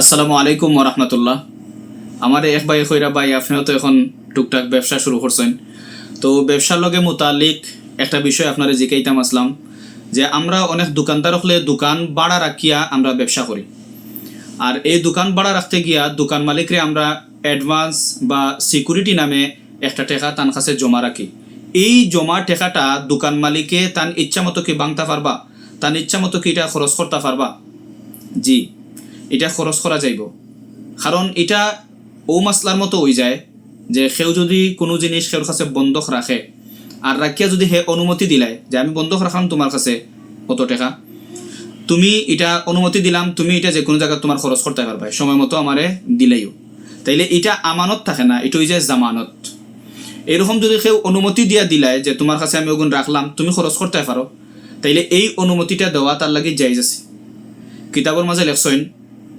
আসসালামু আলাইকুম রহমতুল্লাহ। আমার এক ভাই খৈরা ভাই, আপনিও তো এখন টুকটাক ব্যবসা শুরু করছেন। তো ব্যবসার লগে মোতালিক একটা বিষয় আপনারা জিকাইতাম আসলাম, যে আমরা অনেক দোকানদার হলে দোকান ভাড়া রাখিয়া আমরা ব্যবসা করি। আর এই দোকান বাড়া রাখতে গিয়া দোকান মালিকরে আমরা অ্যাডভান্স বা সিকিউরিটি নামে একটা টাকা তার কাছে জমা রাখি। এই জমা টাকাটা দোকান মালিকে তার ইচ্ছা মতো কি বাংতে পারবা? তার ইচ্ছা মতো কি এটা খরচ করতে পারবা? জি। এটা খরচ করা যাইব। কারণ এটা ও মাসলার মতো হয়ে যায় যে সেও যদি কোনো জিনিস সেওর কাছে বন্ধক রাখে আর রাখিয়া যদি হে অনুমতি দিলাই যে আমি বন্ধক রাখাম তোমার কাছে কত টাকা, তুমি এটা অনুমতি দিলাম, তুমি এটা যে কোনো জায়গায় তোমার খরচ করতে পারবে সময় মতো আমারে দিলেইও। তাইলে এটা আমানত থাকে না, এটা হয়ে যায় জামানত। এরকম যদি কেউ অনুমতি দিয়া দিলায় যে তোমার কাছে আমি ওগুন রাখলাম, তুমি খরচ করতে পারো, তাইলে এই অনুমতিটা দেওয়া তার লাগে জায়জ আছে। কিতাবর মাঝে লেখছেন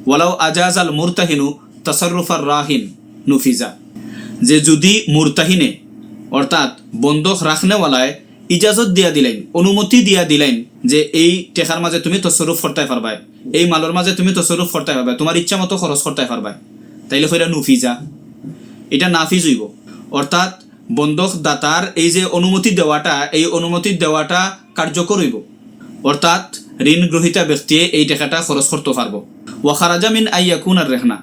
ওয়ালাও আজাজ আল মুরতাহিনু তাসারুফার রাহিন নুফিজা। যে যদি মুরতাহিনে, অর্থাৎ বন্ধক রাখনেওয়ালায় ইজাজত দিয়া দিলেন, অনুমতি দিয়া দিলেন যে এই টেকার মাঝে তুমি তসরুফ করতে পারবাই, এই মালের মাঝে তুমি তসরুফ করতে পারবে তোমার ইচ্ছা মতো খরচ করতে পারবাই, তাইলে কইরা নুফিজা। এটা নাফিজ হইব। অর্থাৎ বন্ধক দাতার এই যে অনুমতি দেওয়াটা, এই অনুমতি দেওয়াটা কার্যকর হইব। অর্থাৎ ঋণ গ্রহীতা ব্যক্তিয়ে এই টাকাটা খরচ করতে পারব। ওয়াখারাজা মিন আইয়াকুন আর রেহনা।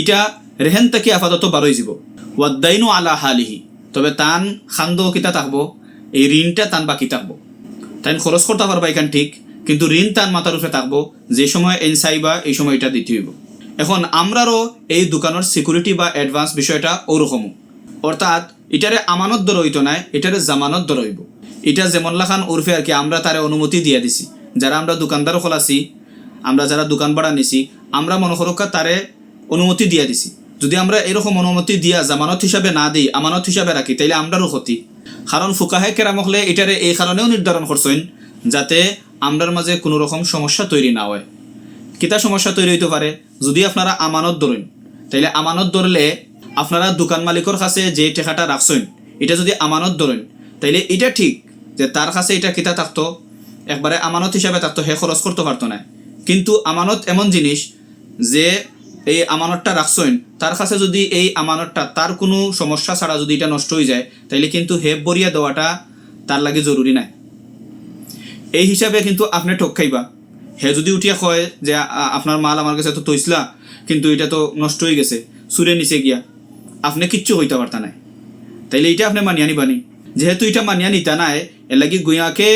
ইটা রেহেন থেকে আপাতত বারোই যাব ওয়াদ্দাইনু আলা হালিহি। তবে তান খান্দ কিতা থাকব এই ঋণটা তান বাকি থাকব তাই খরচ করতে পারবা এখান ঠিক, কিন্তু ঋণ তান মাথার উপরে থাকব যে সময় এন চাইবা এই সময় এটা দিতে হইব। এখন আমরারও এই দোকানের সিকিউরিটি বা অ্যাডভান্স বিষয়টা ওরকমও। অর্থাৎ এটারে আমানত দর হইতো নাই, এটারে জামানত দর হইব এটা যেমন লাখান উর্ফে আর কি আমরা তারে অনুমতি দিয়ে দিছি। যারা আমরা দোকানদার খোলাছি, আমরা যারা দোকান ভাড়া নিছি, আমরা মনে করকা তারে অনুমতি দিয়ে দিছি। যদি আমরা এরকম অনুমতি দিয়া জামানত হিসাবে না দিই, আমানত হিসাবে রাখি, তাইলে আমরারও ক্ষতি। কারণ ফুকাহে কেরাম হলে এটারে এই কারণেও নির্ধারণ করছেন, যাতে আমরার মাঝে কোনো রকম সমস্যা তৈরি না হয়। কিতা সমস্যা তৈরি হইতে পারে? যদি আপনারা আমানত ধরেন, তাইলে আমানত ধরলে আপনারা দোকান মালিকর কাছে যে টাকাটা রাখছেন, এটা যদি আমানত ধরেন, তাইলে এটা ঠিক যে তার কাছে এটা কিতা থাকতো? একবারে আমানত হিসাবে থাকতো হে খরচ করতে পারতো না। কিন্তু আমানত এমন জিনিস যে এই আমানতটা রাখছেন, তার কাছে যদি এই আমানতটা, তার কোনো সমস্যা ছাড়া যদি এটা নষ্ট হয়ে যায়, তাইলে কিন্তু হেপ বরিয়া দেওয়াটা তার লাগে জরুরি নাই। এই হিসাবে কিন্তু আপনি ঠক খাইবা। হে যদি উঠিয়া কয় যে আপনার মাল আমার কাছে তো তৈসলা, কিন্তু এটা তো নষ্ট হয়ে গেছে, সুরে নিচে গিয়া। আপনি কিচ্ছু হইতে পারতা নাই। তাইলে এটা আপনি মানিয়া নিবানি। যেহেতু এটা মানিয়া নিতা নাই, এর লাগি গুয়াকে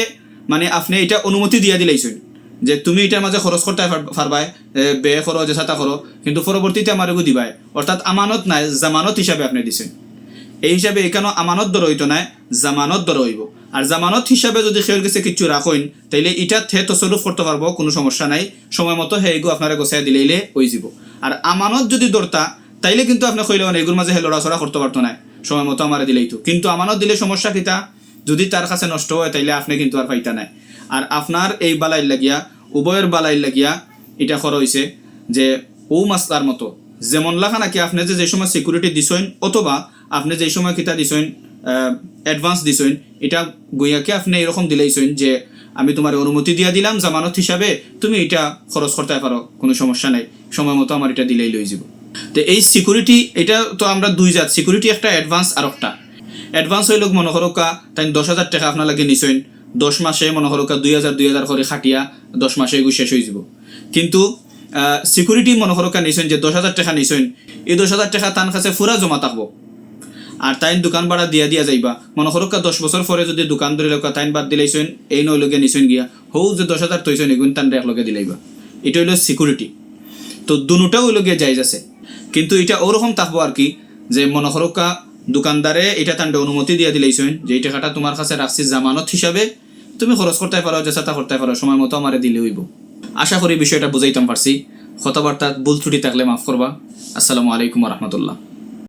মানে আপনি এটা অনুমতি দিয়া দিলাইছেন যে তুমি এটার মাঝে খরচ করতে পার- পারবাই বে করো যে সাতা করো কিন্তু পরবর্তীতে আমার এগু দিবাই। অর্থাৎ আমানত নাই, জামানত হিসাবে আপনি দিছেন এই হিসাবে এখানে আমানত দর হইতো নাই, জামানত দর হইব আর জামানত হিসাবে যদি সেওর কাছে কিছু রাখেন তাইলে এটা থে তসরুফ করতে পারব কোনো সমস্যা নাই, সময় মতো হে এগু আপনারা গোছাই দিলেইলে হয়ে যাব। আর আমানত যদি দরতা তাইলে কিন্তু আপনি কইলে মানে এগুর মাঝে হে লড়াচড়া করতে পারতো না সময় মতো আমার দিলেই তো কিন্তু আমানত দিলে সমস্যা কিতা? যদি তার কাছে নষ্ট হয়, তাইলে আপনি কিন্তু আর পাইতা নাই। আর আপনার এই বালাই লাগিয়া, উভয়ের বালাই লাগিয়া এটা করা হয়েছে যে, ও মাস্তার মতো, যেমন লাখা নাকি আপনি যে যে সময় সিকিউরিটি দিছেন, অথবা আপনি যে সময় কিতা দিছেন অ্যাডভান্স দিছেন, এটা গইয়াকে আপনি এরকম দিলেইছেন যে, আমি তোমার অনুমতি দিয়া দিলাম জামানত হিসাবে, তুমি এটা খরচ করতে পারো, কোনো সমস্যা নাই, সময় মতো আমার এটা দিলেই লই যাব তো এই সিকিউরিটি এটা তো আমরা দুই জাত সিকিউরিটি একটা অ্যাডভান্স আর একটা। অ্যাডভান্স হইল মনে করকা তাই দশ হাজার টাকা আপনার লাগে দশ মাসে মনে করকা দুই হাজার দুই হাজার করে খাটিয়া দশ মাসে এগুলো শেষ হয়ে যাব। কিন্তু সিকিউরিটি মনে করকা নিছেন যে দশ হাজার টাকা নিছেন এই দশ হাজার টাকা তার কাছে ফুরা জমা থাকব। আর তাইন দোকান ভাড়া দিয়া দিয়া যাইবা। মনে করকা দশ বছর পরে যদি দোকান ধরে লোকা তাইন বাদ দিলাইছেন এই নয় লগে নিছেন গিয়া। হৌ, যে দশ হাজার তৈছেন এগুন তান একলগে দিলাইবা এটা হইল সিকিউরিটি তো দুটাও হইল গিয়ে যাইজ আছে কিন্তু এটা ওরকম থাকব আর কি, যে মনে করকা দোকানদারে এটা তান্ডে অনুমতি দিয়ে দিলাইছেন যে এই টাকাটা তোমার কাছে রাখছি জামানত হিসাবে। তুমি খরচ করতে পারো সাথে করতে পারো, সময় মতো আমারে দিলে হইব। আশা করি বিষয়টা বুঝাইতাম পারছি। কথাবার্তা ভুল ত্রুটি থাকলে মাফ করবা। আসসালামু আলাইকুম রহমতুল্লাহ।